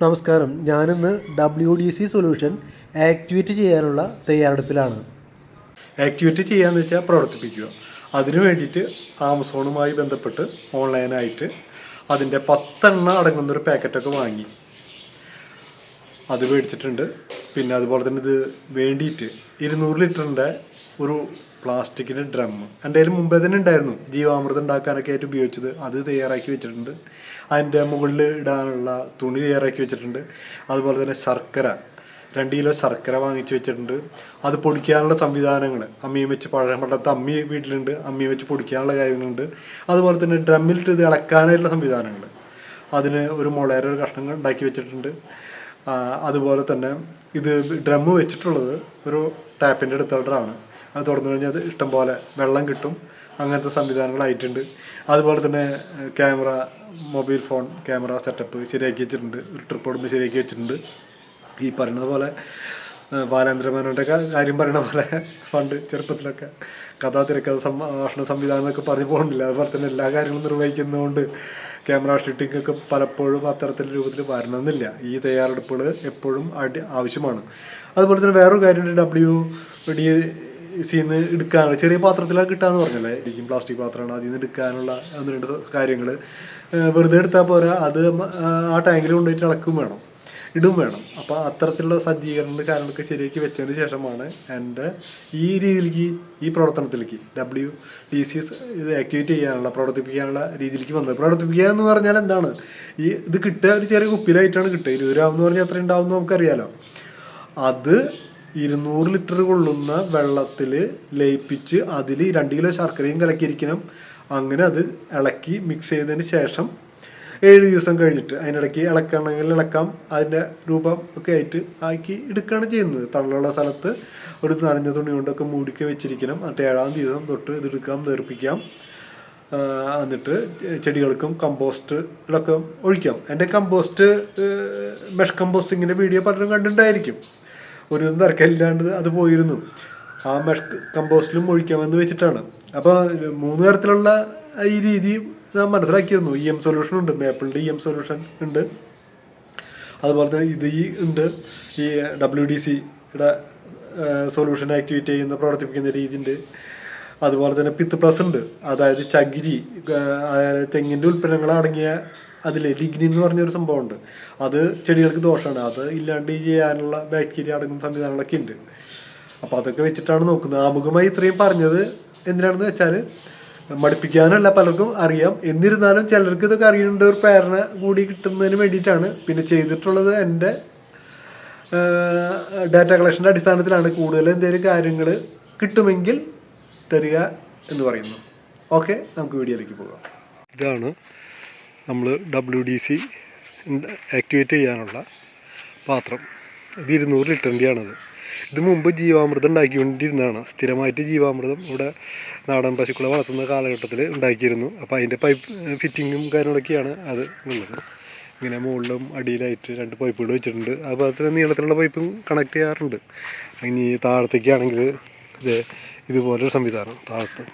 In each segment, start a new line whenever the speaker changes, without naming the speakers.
നമസ്കാരം. ഞാനിന്ന് W D C solution activate ചെയ്യാനുള്ള തയ്യാറെടുപ്പിലാണ്. ആക്ടിവേറ്റ് ചെയ്യാന്ന് വെച്ചാൽ പ്രവർത്തിപ്പിക്കുക. അതിനു വേണ്ടിയിട്ട് ആമസോണുമായി ബന്ധപ്പെട്ട് ഓൺലൈനായിട്ട് അതിന്റെ പത്തെണ്ണ അടങ്ങുന്ന ഒരു പാക്കറ്റൊക്കെ വാങ്ങി. അത് മേടിച്ചിട്ടുണ്ട്. പിന്നെ അതുപോലെ തന്നെ ഇത് വേണ്ടിയിട്ട് ഇരുന്നൂറ് ലിറ്ററിന്റെ ഒരു പ്ലാസ്റ്റിക്കിന്റെ ഡ്രം. എന്റെ കയ്യിൽ മുമ്പേ തന്നെ ഉണ്ടായിരുന്നു ജീവാമൃതം ഉണ്ടാക്കാനൊക്കെ ആയിട്ട് ഉപയോഗിച്ചത്. അത് തയ്യാറാക്കി വെച്ചിട്ടുണ്ട്. അതിന്റെ മുകളിൽ ഇടാനുള്ള തുണി തയ്യാറാക്കി വെച്ചിട്ടുണ്ട്. അതുപോലെ തന്നെ ശർക്കര. രണ്ട് കിലോ ശർക്കര വാങ്ങിച്ചു വെച്ചിട്ടുണ്ട്. അത് പൊടിക്കാനുള്ള സംവിധാനങ്ങൾ അമ്മിയും വെച്ച് പഴയ പണ്ടത്തെ അമ്മി വീട്ടിലുണ്ട്. അമ്മിയും വെച്ച് പൊടിക്കാനുള്ള കാര്യങ്ങളുണ്ട്. അതുപോലെ തന്നെ ഡ്രമ്മിലിട്ട് ഇത് ഇളക്കാനായിട്ടുള്ള സംവിധാനങ്ങൾ അതിന് ഒരു മുളയുടെ ഒരു കഷ്ണങ്ങൾ ഉണ്ടാക്കി വെച്ചിട്ടുണ്ട്. അതുപോലെ തന്നെ ഇത് ഡ്രമ്മ് വെച്ചിട്ടുള്ളത് ഒരു ടാപ്പിന്റെ അടുത്തോട്ടാണ് അത് തുറന്നു കഴിഞ്ഞാൽ അത് ഇഷ്ടം പോലെ വെള്ളം കിട്ടും. അങ്ങനത്തെ സംവിധാനങ്ങളായിട്ടുണ്ട് അതുപോലെ തന്നെ camera mobile phone camera setup ശരിയാക്കി വെച്ചിട്ടുണ്ട്. ഒരു ട്രിപ്പ് ഓടുമ്പോൾ ശരിയാക്കി വെച്ചിട്ടുണ്ട്. ഈ പറയുന്നത് പോലെ ബാലേന്ദ്രമേനോന്റെ കാര്യം പറയുന്ന പോലെ പണ്ട് ചെറുപ്പത്തിലൊക്കെ കഥാ തിരക്കഥ സംഭാഷണ സംവിധാനം എന്നൊക്കെ പറഞ്ഞു പോകുന്നില്ല. അതുപോലെ തന്നെ എല്ലാ കാര്യങ്ങളും നിർവഹിക്കുന്നതുകൊണ്ട് ക്യാമറ ഷൂട്ടിംഗ് ഒക്കെ പലപ്പോഴും അത്തരത്തിൽ രൂപത്തിൽ വരണമെന്നില്ല. ഈ തയ്യാറെടുപ്പുകൾ എപ്പോഴും ആവശ്യമാണ്. അതുപോലെ തന്നെ വേറൊരു കാര്യമുണ്ട്. ഡബ്ല്യു ഡി സിന്ന് എടുക്കാനുള്ള ചെറിയ പാത്രത്തിലാണ് കിട്ടാന്ന് പറഞ്ഞല്ലേ? ഇരിക്കും പ്ലാസ്റ്റിക് പാത്രമാണ് അതിൽ നിന്ന് എടുക്കാനുള്ള ഒന്ന് രണ്ട് കാര്യങ്ങൾ വെറുതെ എടുത്താൽ പോരാ. അത് ആ ടാങ്കിൽ കൊണ്ടുപോയിട്ട് ഇളക്കും വേണം. ഇടും വേണം. അപ്പോൾ അത്തരത്തിലുള്ള സജ്ജീകരണ കാര്യങ്ങളൊക്കെ ശരിയാക്കി വെച്ചതിന് ശേഷമാണ് എന്റെ ഈ രീതിയിലേക്ക് ഈ പ്രവർത്തനത്തിലേക്ക് ഡബ്ല്യു ഡി സി ഇത് ആക്ടിവേറ്റ് ചെയ്യാനുള്ള പ്രവർത്തിപ്പിക്കാനുള്ള രീതിയിലേക്ക് വന്നത്. പ്രവർത്തിപ്പിക്കുക എന്ന് പറഞ്ഞാൽ എന്താണ്? ഈ ഇത് കിട്ടുക ഒരു ചെറിയ കുപ്പിയിലായിട്ടാണ് കിട്ടുക. ഇരുപത് രൂപ എന്ന് പറഞ്ഞാൽ എത്ര ഉണ്ടാവും എന്ന് നമുക്കറിയാലോ. അത് ഇരുന്നൂറ് ലിറ്റർ കൊള്ളുന്ന വെള്ളത്തിൽ ലയിപ്പിച്ച് അതിൽ രണ്ട് കിലോ ശർക്കരയും കലക്കിയിരിക്കണം. അങ്ങനെ അത് ഇളക്കി മിക്സ് ചെയ്തതിന് ശേഷം ഏഴ് ദിവസം കഴിഞ്ഞിട്ട് അതിനിടയ്ക്ക് ഇളക്കണമെങ്കിൽ ഇളക്കാം. അതിന്റെ രൂപം ഒക്കെ ആയിട്ട് ആക്കി എടുക്കുകയാണ് ചെയ്യുന്നത്. തള്ളുള്ള സ്ഥലത്ത് ഒരു നനഞ്ഞ തുണി കൊണ്ടൊക്കെ മൂടിക്ക് വെച്ചിരിക്കണം. എന്നിട്ട് ഏഴാം ദിവസം തൊട്ട് ഇത് എടുക്കാം നേർപ്പിക്കാം എന്നിട്ട് ചെടികൾക്കും കമ്പോസ്റ്റ് ഇതൊക്കെ ഒഴിക്കാം. എന്റെ കമ്പോസ്റ്റ് മെഷ് കമ്പോസ്റ്റിങ്ങിന്റെ വീഡിയോ പലരും കണ്ടിട്ടുണ്ടായിരിക്കും. ഒരു ഇതും തിരക്കില്ലാണ്ട് അത് പോയിരുന്നു. ആ മെഷ് കമ്പോസ്റ്റിലും ഒഴിക്കാമെന്ന് വെച്ചിട്ടാണ്. അപ്പോൾ മൂന്ന് തരത്തിലുള്ള ഈ രീതി ഞാൻ മനസ്സിലാക്കിയിരുന്നു. ഇ എം സൊല്യൂഷൻ ഉണ്ട് മേപ്പിളിന്റെ ഇ എം സൊല്യൂഷൻ ഉണ്ട്. അതുപോലെ തന്നെ ഇത് ഈ ഉണ്ട്. ഈ ഡബ്ല്യു ഡി സിയുടെ സൊല്യൂഷൻ ആക്ടിവേറ്റ് ചെയ്യുന്ന പ്രവർത്തിപ്പിക്കുന്ന രീതി ഉണ്ട് അതുപോലെ തന്നെ പിത്ത് പ്ലസ് ഉണ്ട്. അതായത് ചകിരി അതായത് തെങ്ങിന്റെ ഉൽപ്പന്നങ്ങൾ അടങ്ങിയ അതിൽ ലിഗ്നിൻ എന്ന് പറഞ്ഞൊരു സംഭവമുണ്ട്. അത് ചെടികൾക്ക് ദോഷമാണ് അത് ഇല്ലാണ്ട് ചെയ്യാനുള്ള ബാക്ടീരിയ അടങ്ങുന്ന സംവിധാനങ്ങളൊക്കെ ഉണ്ട് അപ്പോൾ അതൊക്കെ വെച്ചിട്ടാണ് നോക്കുന്നത്. ആമുഖമായി ഇത്രയും പറഞ്ഞത് എന്തിനാണെന്ന് വെച്ചാൽ മടുപ്പിക്കാനല്ല പലർക്കും അറിയാം. എന്നിരുന്നാലും ചിലർക്ക് ഇതൊക്കെ അറിയേണ്ട ഒരു പ്രേരണ കൂടി കിട്ടുന്നതിന് വേണ്ടിയിട്ടാണ്. പിന്നെ ചെയ്തിട്ടുള്ളത് എന്റെ ഡാറ്റ കളക്ഷന്റെ അടിസ്ഥാനത്തിലാണ് കൂടുതൽ എന്തെങ്കിലും കാര്യങ്ങൾ കിട്ടുമെങ്കിൽ തരിക എന്ന് പറയുന്നു. ഓക്കെ നമുക്ക് വീഡിയോയിലേക്ക് പോകാം. ഇതാണ് നമ്മൾ ഡബ്ല്യു ഡി സി ആക്ടിവേറ്റ് ചെയ്യാനുള്ള പാത്രം. ഇത് ഇരുന്നൂറ് ലിറ്ററിന്റെയാണത്. ഇത് മുമ്പ് ജീവാമൃതം ഉണ്ടാക്കിക്കൊണ്ടിരുന്നതാണ്. സ്ഥിരമായിട്ട് ജീവാമൃതം ഇവിടെ നാടൻ പശുക്കളെ വളർത്തുന്ന കാലഘട്ടത്തിൽ ഉണ്ടാക്കിയിരുന്നു. അപ്പോൾ അതിന്റെ പൈപ്പ് ഫിറ്റിങ്ങും കാര്യങ്ങളൊക്കെയാണ് അത് ഉള്ളത്. ഇങ്ങനെ മുകളിലും അടിയിലായിട്ട് രണ്ട് പൈപ്പുകൾ വെച്ചിട്ടുണ്ട്. അതുപോലെ തന്നെ നീളത്തിലുള്ള പൈപ്പും കണക്ട് ചെയ്യാറുണ്ട്. ഇനി താഴത്തേക്കാണെങ്കിൽ ഇത് ഇതുപോലൊരു സംവിധാനം താഴത്ത്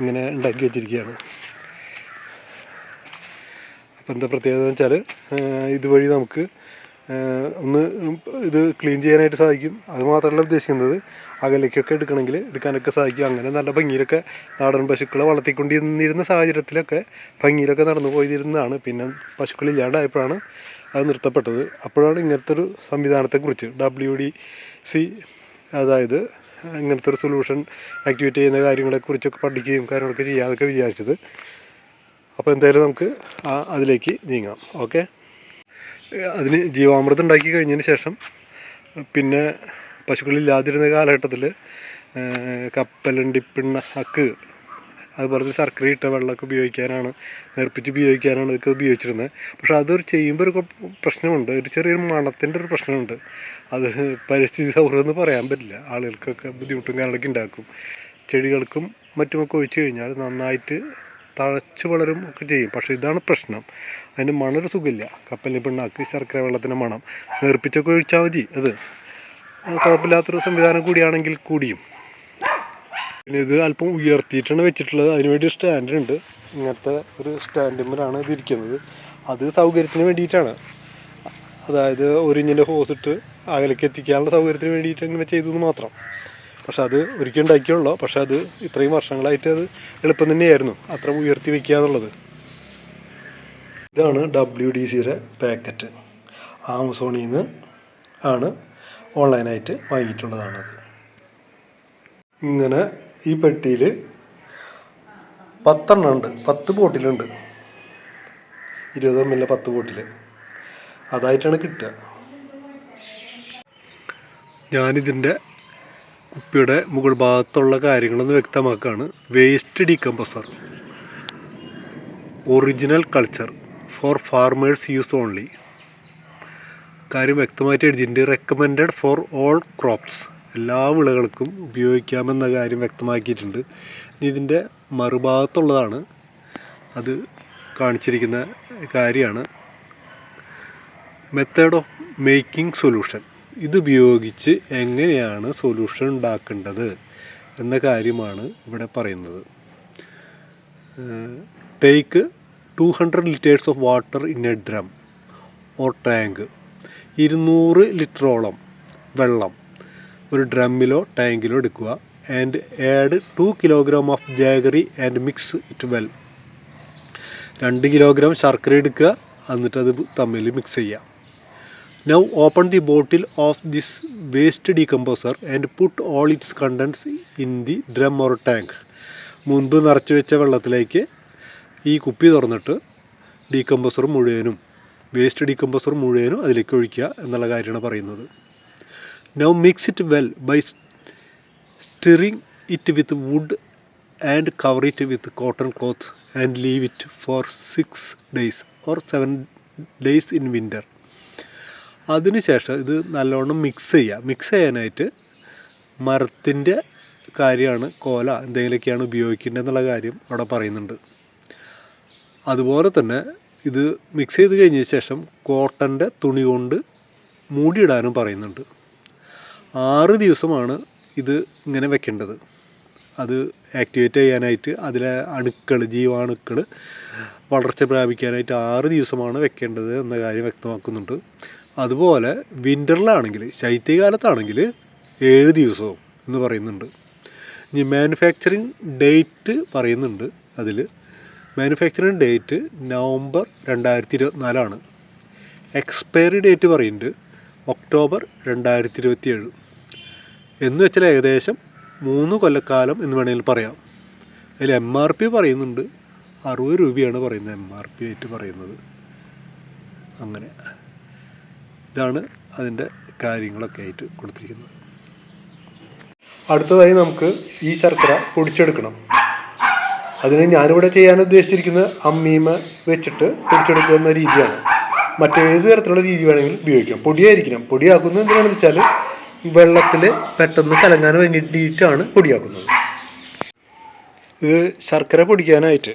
ഇങ്ങനെ ഉണ്ടാക്കി വെച്ചിരിക്കുകയാണ്. അപ്പോൾ എന്താ പ്രത്യേകത എന്ന് വെച്ചാൽ ഇതുവഴി നമുക്ക് ഒന്ന് ഇത് ക്ലീൻ ചെയ്യാനായിട്ട് സാധിക്കും. അത് മാത്രമല്ല ഉദ്ദേശിക്കുന്നത് അകലേക്കൊക്കെ എടുക്കണമെങ്കിൽ എടുക്കാനൊക്കെ സാധിക്കും. അങ്ങനെ നല്ല ഭംഗിയിലൊക്കെ നാടൻ പശുക്കളെ വളർത്തിക്കൊണ്ടിരുന്നിരുന്ന സാഹചര്യത്തിലൊക്കെ ഭംഗിയിലൊക്കെ നടന്നു പോയിരുന്നതാണ്. പിന്നെ പശുക്കളില്ലാണ്ടായപ്പോഴാണ് അത് നിർത്തപ്പെട്ടത്. അപ്പോഴാണ് ഇങ്ങനത്തെ ഒരു സംവിധാനത്തെക്കുറിച്ച് ഡബ്ല്യു ഡി സി അതായത് ഇങ്ങനത്തെ ഒരു സൊല്യൂഷൻ ആക്ടിവേറ്റ് ചെയ്യുന്ന കാര്യങ്ങളെക്കുറിച്ചൊക്കെ പഠിക്കുകയും കാര്യങ്ങളൊക്കെ ചെയ്യാതൊക്കെ വിചാരിച്ചത്. അപ്പോൾ എന്തായാലും നമുക്ക് അതിലേക്ക് നീങ്ങാം. ഓക്കെ അതിന് ജീവാമൃതം ഉണ്ടാക്കി കഴിഞ്ഞതിന് ശേഷം പിന്നെ പശുക്കളില്ലാതിരുന്ന കാലഘട്ടത്തിൽ കപ്പലണ്ടിപ്പിണ്ണ അക്ക് അതുപോലെ ശർക്കര ഇട്ട വെള്ളമൊക്കെ ഉപയോഗിക്കാനാണ് നേർപ്പിച്ച് ഉപയോഗിക്കാനാണ് ഇതൊക്കെ ഉപയോഗിച്ചിരുന്നത്. പക്ഷേ അതൊരു ചെയ്യുമ്പോൾ ഒരു പ്രശ്നമുണ്ട്. ഒരു ചെറിയൊരു മണത്തിന്റെ ഒരു പ്രശ്നമുണ്ട്. അത് പരിസ്ഥിതി സൗഹൃദം എന്ന് പറയാൻ പറ്റില്ല. ആളുകൾക്കൊക്കെ ബുദ്ധിമുട്ടും കാര്യങ്ങളൊക്കെ ഉണ്ടാക്കും. ചെടികൾക്കും മറ്റുമൊക്കെ ഒഴിച്ചു കഴിഞ്ഞാൽ നന്നായിട്ട് തഴച്ച് വളരും ഒക്കെ ചെയ്യും. പക്ഷേ ഇതാണ് പ്രശ്നം. അതിന് മണൊരു സുഖമില്ല. കപ്പലിന് പിണ്ണാക്ക് ശർക്കര വെള്ളത്തിന്റെ മണം. നേർപ്പിച്ചൊക്കെ ഒഴിച്ചാൽ മതി അത്. കുഴപ്പമില്ലാത്തൊരു സംവിധാനം കൂടിയാണെങ്കിൽ കൂടിയും. പിന്നെ ഇത് അല്പം ഉയർത്തിയിട്ടാണ് വെച്ചിട്ടുള്ളത്. അതിനുവേണ്ടി സ്റ്റാൻഡ് ഉണ്ട്. ഇങ്ങനത്തെ ഒരു സ്റ്റാൻഡിന്മേലാണ് ഇത് ഇരിക്കുന്നത്. അത് സൗകര്യത്തിന് വേണ്ടിയിട്ടാണ്. അതായത് ഒരു ഇഞ്ചിന്റെ ഹോസ് ഇട്ട് അകലേക്ക് എത്തിക്കാനുള്ള സൗകര്യത്തിന് വേണ്ടിയിട്ട് ഇങ്ങനെ ചെയ്തു മാത്രം. പക്ഷെ അത് ഒരിക്കലും ഉണ്ടാക്കിയുള്ളൂ പക്ഷെ അത് ഇത്രയും വർഷങ്ങളായിട്ട് അത് എളുപ്പം തന്നെയായിരുന്നു. അത്ര ഉയർത്തി വെക്കുക എന്നുള്ളത്. ഇതാണ് ഡബ്ല്യു ഡി സിയുടെ പാക്കറ്റ്. ആമസോണിൽ നിന്ന് ആണ് ഓൺലൈനായിട്ട് വാങ്ങിയിട്ടുള്ളതാണത് ഇങ്ങനെ ഈ പെട്ടിയിൽ പത്തെണ്ണം ഉണ്ട്. പത്ത് ബോട്ടിലുണ്ട്. ഇരുപത് എം എൽ പത്ത് ബോട്ടിൽ അതായിട്ടാണ് കിട്ടുക. ഞാനിതിന്റെ കുപ്പിയുടെ മുകൾ ഭാഗത്തുള്ള കാര്യങ്ങളൊന്ന് വ്യക്തമാക്കുകയാണ് waste decomposer original culture for farmers use only കാര്യം വ്യക്തമായിട്ട് എഴുതിയിട്ടുണ്ട്. റെക്കമെൻഡഡ് ഫോർ ഓൾ ക്രോപ്സ് എല്ലാ വിളകൾക്കും ഉപയോഗിക്കാമെന്ന കാര്യം വ്യക്തമാക്കിയിട്ടുണ്ട്. ഇതിന്റെ മറുഭാഗത്തുള്ളതാണ് അത് കാണിച്ചിരിക്കുന്ന കാര്യമാണ്. മെത്തേഡ് ഓഫ് മേക്കിംഗ് സൊല്യൂഷൻ ഇതുപയോഗിച്ച് എങ്ങനെയാണ് സൊല്യൂഷൻ ഉണ്ടാക്കേണ്ടത് എന്ന കാര്യമാണ് ഇവിടെ പറയുന്നത്. Take two hundred litres of water in a drum or tank ഇരുന്നൂറ് ലിറ്ററോളം വെള്ളം ഒരു ഡ്രമ്മിലോ ടാങ്കിലോ എടുക്കുക and add two kilogram of jaggery and mix it well രണ്ട് കിലോഗ്രാം ശർക്കര എടുക്കുക എന്നിട്ടത് തമ്മിൽ മിക്സ് ചെയ്യുക. Now open the bottle of this waste decomposer and put all its contents in the drum or tank. മുൻപ് നിറച്ച് വെച്ച വെള്ളത്തിലേക്ക് ഈ കുപ്പി തുറന്നിട്ട് ഡീകമ്പോസർ മുഴുവനും വേസ്റ്റ് ഡീകമ്പോസർ മുഴുവനും അതിലേക്ക് ഒഴിക്കുക എന്നുള്ള കാര്യമാണ് പറയുന്നത് now mix it well by stirring it with wood and cover it with cotton cloth and leave it for six days or seven days in winter അതിനുശേഷം ഇത് നല്ലോണം മിക്സ് ചെയ്യുക മിക്സ് ചെയ്യാനായിട്ട് മരത്തിന്റെ കാര്യമാണ് കോല എന്തെങ്കിലുമൊക്കെയാണ് ഉപയോഗിക്കേണ്ടത് എന്നുള്ള കാര്യം അവിടെ പറയുന്നുണ്ട്. അതുപോലെ തന്നെ ഇത് മിക്സ് ചെയ്ത് കഴിഞ്ഞ ശേഷം കോട്ടന്റെ തുണി കൊണ്ട് മൂടിയിടാനും പറയുന്നുണ്ട്. ആറ് ദിവസമാണ് ഇത് ഇങ്ങനെ വെക്കേണ്ടത്. അത് ആക്ടിവേറ്റ് ചെയ്യാനായിട്ട് അതിലെ അണുക്കൾ ജീവാണുക്കൾ വളർച്ച പ്രാപിക്കാനായിട്ട് ആറ് ദിവസമാണ് വെക്കേണ്ടത് എന്ന കാര്യം വ്യക്തമാക്കുന്നുണ്ട്. അതുപോലെ വിന്ററിലാണെങ്കിൽ ശൈത്യകാലത്താണെങ്കിൽ ഏഴ് ദിവസവും എന്ന് പറയുന്നുണ്ട്. ഇനി മാനുഫാക്ചറിങ് ഡേറ്റ് പറയുന്നുണ്ട് അതിൽ. മാനുഫാക്ചറിങ് ഡേറ്റ് നവംബർ രണ്ടായിരത്തി ഇരുപത്തിനാലാണ് എക്സ്പയറി ഡേറ്റ് പറയുന്നുണ്ട് ഒക്ടോബർ രണ്ടായിരത്തി ഇരുപത്തി ഏഴ് എന്ന് വെച്ചാൽ ഏകദേശം മൂന്ന് കൊല്ലക്കാലം എന്ന് വേണമെങ്കിൽ പറയാം. അതിൽ എം ആർ പി പറയുന്നുണ്ട്. അറുപത് രൂപയാണ് പറയുന്നത് എം ആർ പി ആയിട്ട് പറയുന്നത്. അങ്ങനെ. ഇതാണ് അതിന്റെ കാര്യങ്ങളൊക്കെ ആയിട്ട് കൊടുത്തിരിക്കുന്നത്. അടുത്തതായി നമുക്ക് ഈ ശർക്കര പൊടിച്ചെടുക്കണം. അതിന് ഞാനിവിടെ ചെയ്യാൻ ഉദ്ദേശിച്ചിരിക്കുന്ന അമ്മീമ വെച്ചിട്ട് പൊടിച്ചെടുക്കുക എന്ന രീതിയാണ്. മറ്റേത് തരത്തിലുള്ള രീതി വേണമെങ്കിലും ഉപയോഗിക്കാം. പൊടിയായിരിക്കണം. പൊടിയാക്കുന്നത് എന്തിനാണെന്ന് വെച്ചാൽ വെള്ളത്തിൽ പെട്ടെന്ന് കലങ്ങാൻ വേണ്ടിയിട്ടാണ് പൊടിയാക്കുന്നത്. ഇത് ശർക്കര പൊടിക്കാനായിട്ട്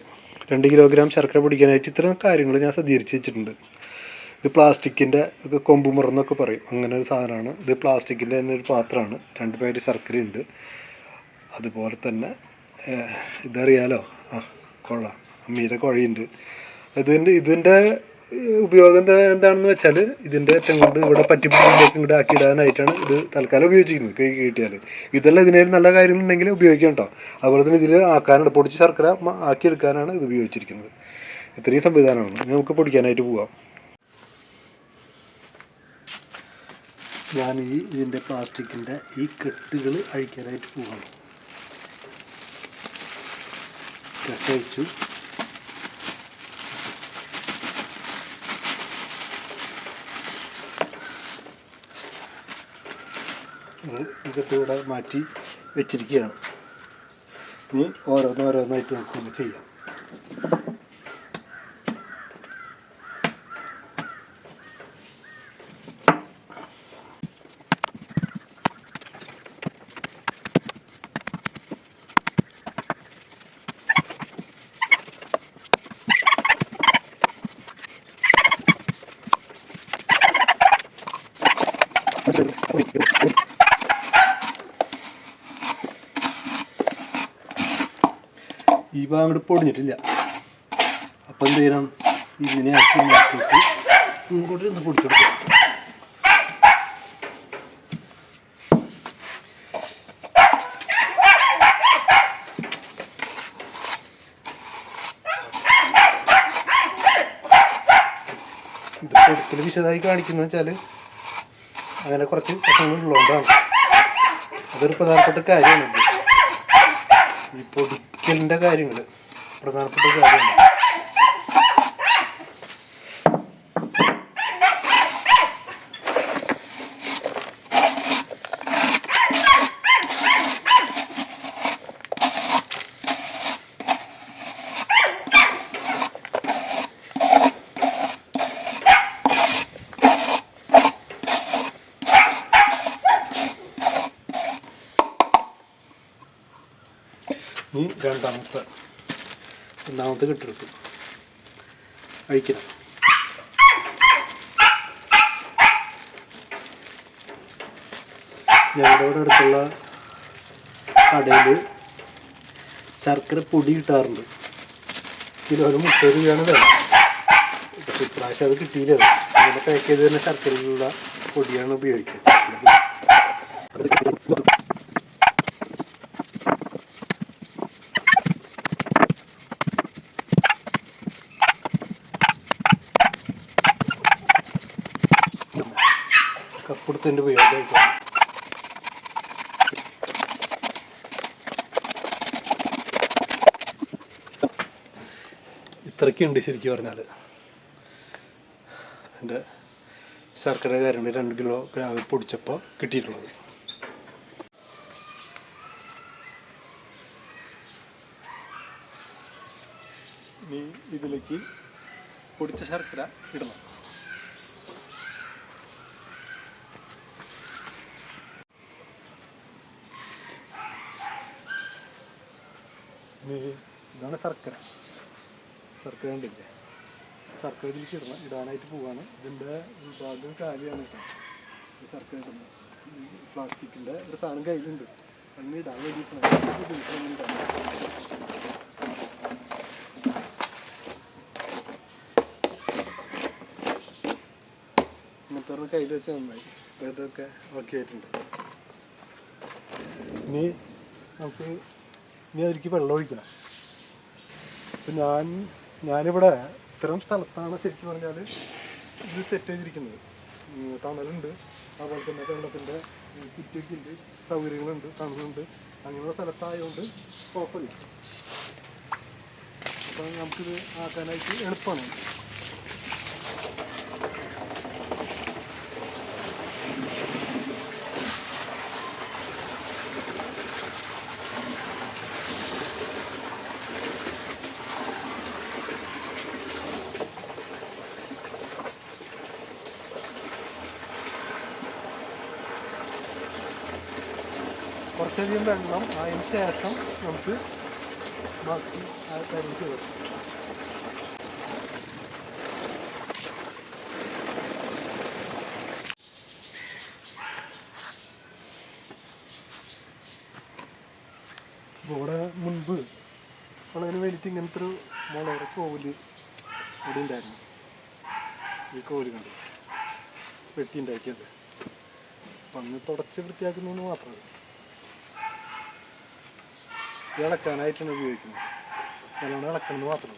രണ്ട് കിലോഗ്രാം ശർക്കര പൊടിക്കാനായിട്ട് ഇത്തരം കാര്യങ്ങൾ ഞാൻ സജ്ജീകരിച്ച് വെച്ചിട്ടുണ്ട്. ഇത് പ്ലാസ്റ്റിക്കിന്റെ ഒക്കെ കൊമ്പുമുറന്നൊക്കെ പറയും. അങ്ങനെ ഒരു സാധനമാണ്. ഇത് പ്ലാസ്റ്റിക്കിന്റെ തന്നെ ഒരു പാത്രമാണ്. രണ്ട് പേര് ശർക്കരയുണ്ട് അതുപോലെ തന്നെ ഇതറിയാലോ? ആ കുഴ അമ്മീരെ കുഴയുണ്ട്. ഇതിന്റെ ഇതിന്റെ ഉപയോഗം എന്താ എന്താണെന്ന് വെച്ചാൽ ഇതിന്റെ ഏറ്റവും കൊണ്ട് ഇവിടെ പറ്റിപ്പിടിയിലേക്ക് ഇങ്ങോട്ട് ആക്കിയിടാനായിട്ടാണ് ഇത് തൽക്കാലം ഉപയോഗിച്ചിരിക്കുന്നത്. കഴുകി കിട്ടിയാൽ ഇതെല്ലാം ഇതിനേൽ നല്ല കാര്യങ്ങളുണ്ടെങ്കിൽ ഉപയോഗിക്കാം കേട്ടോ. അതുപോലെ തന്നെ ഇതിൽ ആക്കാനുണ്ട് പൊടിച്ച് ശർക്കര ആക്കിയെടുക്കാനാണ് ഇത് ഉപയോഗിച്ചിരിക്കുന്നത്. ഇത്രയും സംവിധാനമാണ്. നമുക്ക് പൊടിക്കാനായിട്ട് പോവാം. ഞാൻ ഈ ഇതിന്റെ പ്ലാസ്റ്റിക്കിന്റെ ഈ കെട്ടുകൾ അഴിക്കാനായിട്ട് പോകണം കെട്ടഴിച്ചു. ഇത് ഈ കെട്ട് ഇവിടെ മാറ്റി വെച്ചിരിക്കുകയാണ്. ഇനി ഓരോന്നോരോന്നായിട്ട് നമുക്കൊന്ന് ചെയ്യാം. ഈ ഭാഗം പൊടിഞ്ഞിട്ടില്ല. അപ്പൊ എന്ത് ചെയ്യണം? ഇതിനെ ആക്കി മാറ്റിട്ട് ഇങ്ങോട്ട് ഇന്ന് പൊടിച്ചെടുക്കും. ഇതിൽ വിശദമായി കാണിക്കുന്നത് വെച്ചാൽ അങ്ങനെ കുറച്ച് പ്രശ്നങ്ങൾ ഉള്ളതുകൊണ്ടാണ് അതൊരു പ്രധാനപ്പെട്ട കാര്യമാണ് ഈ പൊടിക്കലിന്റെ കാര്യങ്ങൾ പ്രധാനപ്പെട്ട കാര്യമാണ്. ഇനി ഒന്നാമത് രണ്ടാമത്തെ കഴിക്കണം ഞങ്ങളുടെ അടുത്തുള്ള കടയിൽ ശർക്കര പൊടി കിട്ടാറുണ്ട് കിലോന് മുപ്പത് രൂപയാണ് വില. പക്ഷെ ഇപ്രാവശ്യം അത് കിട്ടിയില്ല. അങ്ങനെ പാക്ക് ചെയ്ത് തന്നെ ശർക്കരയിലുള്ള പൊടിയാണ് ഉപയോഗിക്കുക കപ്പെടുത്തിന്റെ ഉപയോഗം ഇത്രയ്ക്കുണ്ട് ശരിക്കും പറഞ്ഞാൽ എന്റെ ശർക്കര കാര്യങ്ങൾ രണ്ട് കിലോ ഗ്രാമ പൊടിച്ചപ്പോൾ കിട്ടിയിട്ടുള്ളത്. ഇനി ഇതിലേക്ക് പൊടിച്ച ശർക്കര ഇടണം. ഇതാണ് ശർക്കര. ശർക്കര കണ്ടില്ലേ? ശർക്കര ഇതിലേക്ക് ഇടാനായിട്ട് പോവാണ്. ഇതിന്റെ ഭാഗം കാലിയാണ് കേട്ടോ. ഇടുന്നത്. ഈ പ്ലാസ്റ്റിക്കിന്റെ ഒരു സാധനം കയ്യിലുണ്ട്. അങ്ങനെ ഇടാൻ വേണ്ടിയിട്ടാണ്. ഇങ്ങനത്തെ കയ്യിൽ വെച്ച് നന്നായി. ഇതൊക്കെ ഓക്കെ ആയിട്ടുണ്ട്. ഇനി നമുക്ക് ഇനി അതിലേക്ക് വെള്ളം ഒഴിക്കണം. അപ്പം ഞാൻ ഞാനിവിടെ ഇത്തരം സ്ഥലത്താണ് ശരിക്കും പറഞ്ഞാൽ ഇത് സെറ്റ് ചെയ്തിരിക്കുന്നത്. തണലുണ്ട്. അതുപോലെ തന്നെ വെള്ളത്തിന്റെ കുറ്റിയൊക്കെ ഉണ്ട്. സൗകര്യങ്ങളുണ്ട്. തണലുണ്ട്. അങ്ങനെയുള്ള സ്ഥലത്തായതുകൊണ്ട് കുഴപ്പമില്ല. അപ്പം നമുക്കിത് ആക്കാനായിട്ട് എളുപ്പമാണ്. വെള്ളം അതിന് ശേഷം നമുക്ക് ബാക്കി ആ കാര്യം വെക്കാം. ഇവിടെ മുൻപ് വളരെ വേണ്ടിയിട്ട് ഇങ്ങനത്തെ ഒരു മുളകര കോവിൽ ഇവിടെ ഉണ്ടായിരുന്നു. ഈ കോവിൽ കണ്ടു? വെട്ടി ഉണ്ടാക്കിയത് അപ്പം അന്ന് തുടച്ച് വൃത്തിയാക്കുന്നതെന്ന് മാത്രം. ഇളക്കാനായിട്ടാണ് ഉപയോഗിക്കുന്നത്. നല്ലോണം ഇളക്കണമെന്ന് മാത്രം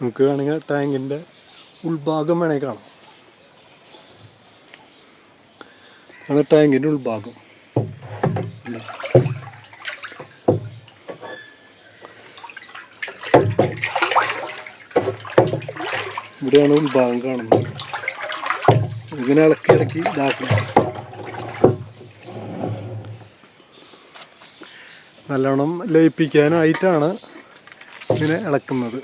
നമുക്ക് വേണമെങ്കിൽ ടാങ്കിന്റെ ഉൾഭാഗം വേണമെങ്കിൽ കാണാം ആണ് ടാങ്കിന്റെ ഉൾഭാഗം. ഇവിടെയാണ് ഉൾഭാഗം കാണുന്നത്. ഇങ്ങനെ ഇളക്കി ഇളക്കി ഇതാക്കണം. നല്ലോണം ലയിപ്പിക്കാനായിട്ടാണ് ഇങ്ങനെ ഇളക്കുന്നത്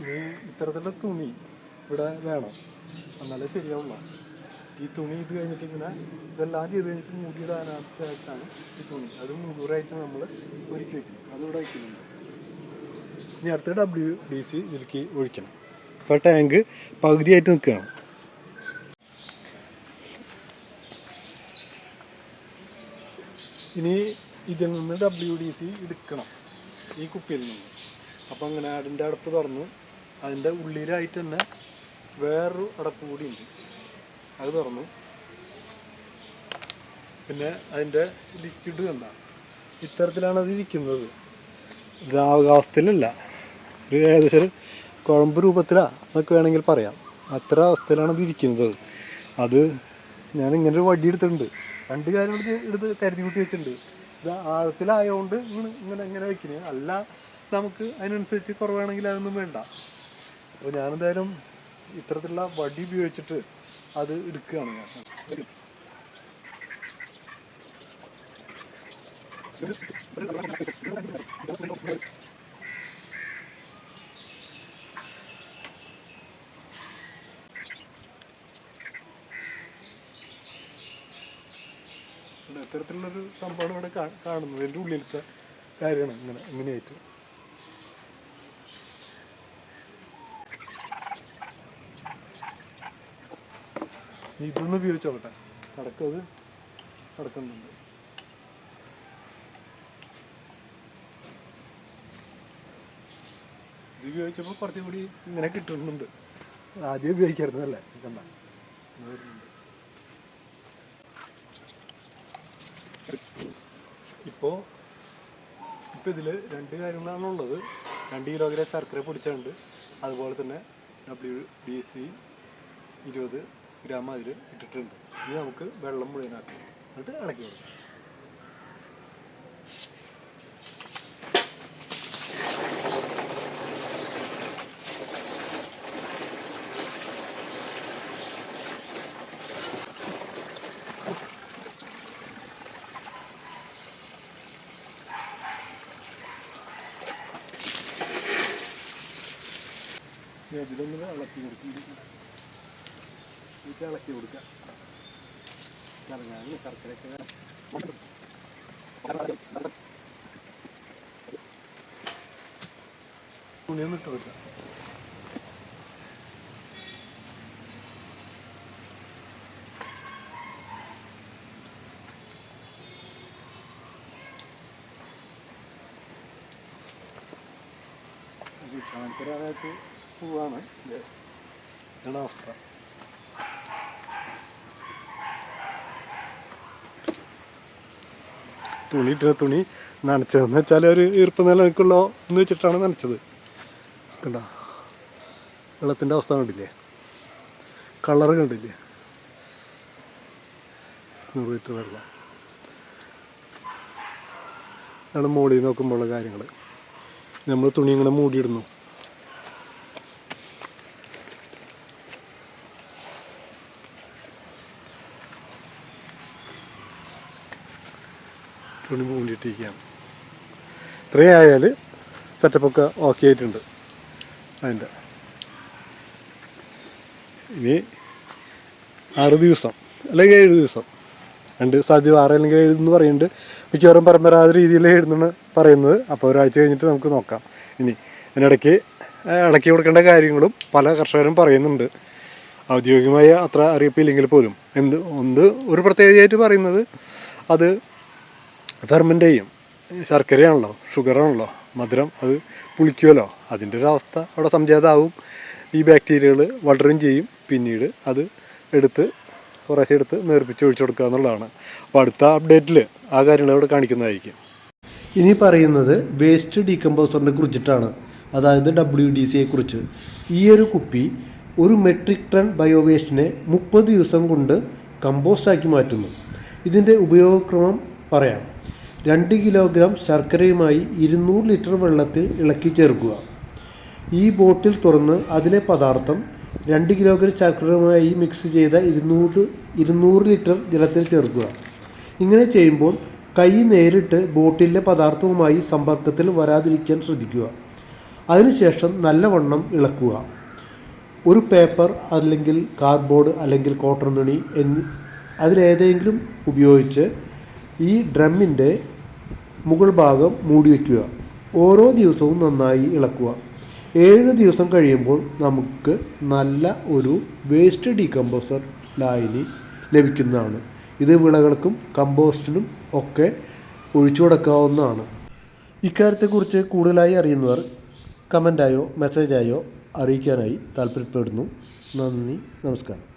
ഇനി ഇത്തരത്തിലുള്ള തുണി ഇവിടെ വേണം. എന്നാലേ ശരിയാവുള്ളൂ. ഈ തുണി ഇത് കഴിഞ്ഞിട്ട് ഇങ്ങനെ ഇതെല്ലാം ചെയ്ത് കഴിഞ്ഞിട്ട് മൂടിയിടാനായിട്ടാണ് ഈ തുണി. അത് മുഴുവനായിട്ട് നമ്മൾ ഒരുക്കി വെക്കും അതിവിടെ വയ്ക്കുന്നുണ്ട് ഇനി അടുത്ത ഡബ്ല്യു ഡി സി ഇതിലേക്ക് ഒഴിക്കണം. ഇപ്പോൾ ടാങ്ക് പകുതിയായിട്ട് നിൽക്കുകയാണ്. ഇനി ഇതിൽ നിന്ന് ഡബ്ല്യു ഡി സി എടുക്കണം. ഈ കുപ്പിയിൽ നിന്ന്. അപ്പം അങ്ങനെ അതിന്റെ അടുപ്പ് തുറന്നു. അതിന്റെ ഉള്ളിലായിട്ട് തന്നെ വേറൊരു അടപ്പ് കൂടി ഉണ്ട്. അത് തുറന്നു. പിന്നെ അതിന്റെ ലിക്വിഡ് കണ്ട. ഇത്തരത്തിലാണ് അത് ഇരിക്കുന്നത്. ദ്രാവകാവസ്ഥയിലല്ല. ഒരു ഏകദേശം കുഴമ്പ് രൂപത്തിലാണ് എന്നൊക്കെ വേണമെങ്കിൽ പറയാം. അത്ര അവസ്ഥയിലാണ് അത് ഇരിക്കുന്നത്. അത് ഞാൻ ഇങ്ങനെ ഒരു വടി എടുത്തിട്ടുണ്ട്. രണ്ട് ചെയ്ത് എടുത്ത് കരുതി കൂട്ടി വെച്ചിട്ടുണ്ട്. ഇത് ആഴത്തിലായതുകൊണ്ട് ഇങ്ങനെ ഇങ്ങനെ വെക്കുന്നത് അല്ല നമുക്ക് അതിനനുസരിച്ച് കുറവാണെങ്കിൽ അതൊന്നും വേണ്ട. അപ്പോൾ ഞാനെന്തായാലും ഇത്തരത്തിലുള്ള വടി ഉപയോഗിച്ചിട്ട് അത് എടുക്കുകയാണ് ഞാൻ. ഇത്തരത്തിലുള്ളൊരു സംഭവമാണ് ഇവിടെ കാണുന്നത്. എന്റെ ഉള്ളിലത്തെ കാര്യമാണ് ഇങ്ങനെ ഇങ്ങനെയായിട്ട്. ഇതൊന്ന് ഉപയോഗിച്ചോട്ടെ കടക്കത് കടക്കുന്നുണ്ട് ഇത് ഉപയോഗിച്ചപ്പോൾ കുറച്ചും കൂടി ഇങ്ങനെ കിട്ടുന്നുണ്ട്. ആദ്യം ഉപയോഗിക്കായിരുന്നു അല്ലേ? കണ്ട. ഇപ്പോൾ ഇപ്പോൾ ഇതിൽ രണ്ട് കാര്യങ്ങളാണുള്ളത് രണ്ട് കിലോഗ്രാം ശർക്കര പൊടിച്ചുണ്ട് അതുപോലെ തന്നെ ഡബ്ല്യു ഡി സി ഇരുപത് ഗ്രാം അതിൽ ഇട്ടിട്ടുണ്ട്. ഇനി നമുക്ക് വെള്ളം മുഴുവനാക്കി എന്നിട്ട് ഇളക്കി കൊടുക്കാം. ഇനി അതിലൊന്ന് ഇളക്കി കൊടുക്കും. ഇത് ഇളക്കി കൊടുക്കുക. ശർക്കരയൊക്കെ തുണിയൊന്ന് ഇട്ട് കൊടുക്കുക ഇത് കാണിച്ചരാനായിട്ട് പോവാണ്. ഇതാണ് അവസ്ഥ. തുണി ഇട്ട തുണി നനച്ചതെന്ന് വെച്ചാൽ ഒരു ഈർപ്പം നിലനിൽക്കുള്ളോ എന്ന് വെച്ചിട്ടാണ് നനച്ചത്. കണ്ട? വെള്ളത്തിന്റെ അവസ്ഥ കണ്ടില്ലേ? കളർ കണ്ടില്ലേ? നൂറ് ലിറ്റർ വെള്ളം. അതാണ് മുകളിൽ നോക്കുമ്പോഴുള്ള കാര്യങ്ങൾ നമ്മൾ തുണി ഇങ്ങനെ മൂടിയിടുന്നു. തുണി ഇത്രയും ആയാൽ സെറ്റപ്പൊക്കെ ഓക്കെ ആയിട്ടുണ്ട് അതിന്റെ. ഇനി ആറ് ദിവസം അല്ലെങ്കിൽ ഏഴ് ദിവസം. രണ്ട് സാധ്യത ആറ് അല്ലെങ്കിൽ ഏഴ് എന്ന് പറയുന്നുണ്ട്. മിക്കവാറും പരമ്പരാഗത രീതിയിൽ എഴുതുന്ന പറയുന്നത്. അപ്പോൾ ഒരാഴ്ച കഴിഞ്ഞിട്ട് നമുക്ക് നോക്കാം. ഇനി അതിനിടയ്ക്ക് ഇടയ്ക്ക് കൊടുക്കേണ്ട കാര്യങ്ങളും പല കർഷകരും പറയുന്നുണ്ട്. ഔദ്യോഗികമായ അത്ര അറിയിപ്പില്ലെങ്കിൽ പോലും. എന്ത് ഒന്ന് ഒരു പ്രത്യേകതയായിട്ട് പറയുന്നത് അത് ഫെർമെന്റ് ചെയ്യും ശർക്കരയാണല്ലോ ഷുഗറാണല്ലോ മധുരം അത് പുളിക്കുമല്ലോ. അതിന്റെ ഒരു അവസ്ഥ അവിടെ സംജാതാവും. ഈ ബാക്ടീരിയകൾ വളരുകയും ചെയ്യും. പിന്നീട് അത് എടുത്ത് കുറേശ്ശെ എടുത്ത് നേർപ്പിച്ച് ഒഴിച്ചു കൊടുക്കുക എന്നുള്ളതാണ്. അപ്പോൾ അടുത്ത അപ്ഡേറ്റിൽ ആ കാര്യങ്ങൾ ഇവിടെ കാണിക്കുന്നതായിരിക്കും.
ഇനി പറയുന്നത് വേസ്റ്റ് ഡീകമ്പോസറിനെ കുറിച്ചിട്ടാണ്. അതായത് ഡബ്ല്യു ഡി സിയെ കുറിച്ച് ഈ ഒരു കുപ്പി ഒരു മെട്രിക് ടൺ ബയോവേസ്റ്റിനെ മുപ്പത് ദിവസം കൊണ്ട് കമ്പോസ്റ്റാക്കി മാറ്റുന്നു. ഇതിന്റെ ഉപയോഗക്രമം പറയാം. രണ്ട് കിലോഗ്രാം ശർക്കരയുമായി ഇരുന്നൂറ് ലിറ്റർ വെള്ളത്തിൽ ഇളക്കി ചേർക്കുക. ഈ ബോട്ടിൽ തുറന്ന് അതിലെ പദാർത്ഥം രണ്ട് കിലോഗ്രാം ശർക്കരയുമായി മിക്സ് ചെയ്ത ഇരുന്നൂറ് ഇരുന്നൂറ് ലിറ്റർ ജലത്തിൽ ചേർക്കുക. ഇങ്ങനെ ചെയ്യുമ്പോൾ കൈ നേരിട്ട് ബോട്ടിലെ പദാർത്ഥവുമായി സമ്പർക്കത്തിൽ വരാതിരിക്കാൻ ശ്രദ്ധിക്കുക. അതിനുശേഷം നല്ലവണ്ണം ഇളക്കുക. ഒരു പേപ്പർ അല്ലെങ്കിൽ കാർഡ്ബോർഡ് അല്ലെങ്കിൽ കോട്ടൺ തുണി എന്നി അതിലേതെങ്കിലും ഉപയോഗിച്ച് ഈ ഡ്രമ്മിന്റെ മുകൾ ഭാഗം മൂടി വയ്ക്കുക. ഓരോ ദിവസവും നന്നായി ഇളക്കുക. ഏഴ് ദിവസം കഴിയുമ്പോൾ നമുക്ക് നല്ല ഒരു വേസ്റ്റ് ഡീകമ്പോസർ ലായനി ലഭിക്കുന്നതാണ്. ഇത് വിളകൾക്കും കമ്പോസ്റ്റിനും ഒക്കെ ഒഴിച്ചു കൊടുക്കാവുന്നതാണ്. ഇക്കാര്യത്തെക്കുറിച്ച് കൂടുതലായി അറിയുന്നവർ കമന്റായോ മെസ്സേജായോ അറിയിക്കാനായി താല്പര്യപ്പെടുന്നു നന്ദി നമസ്കാരം.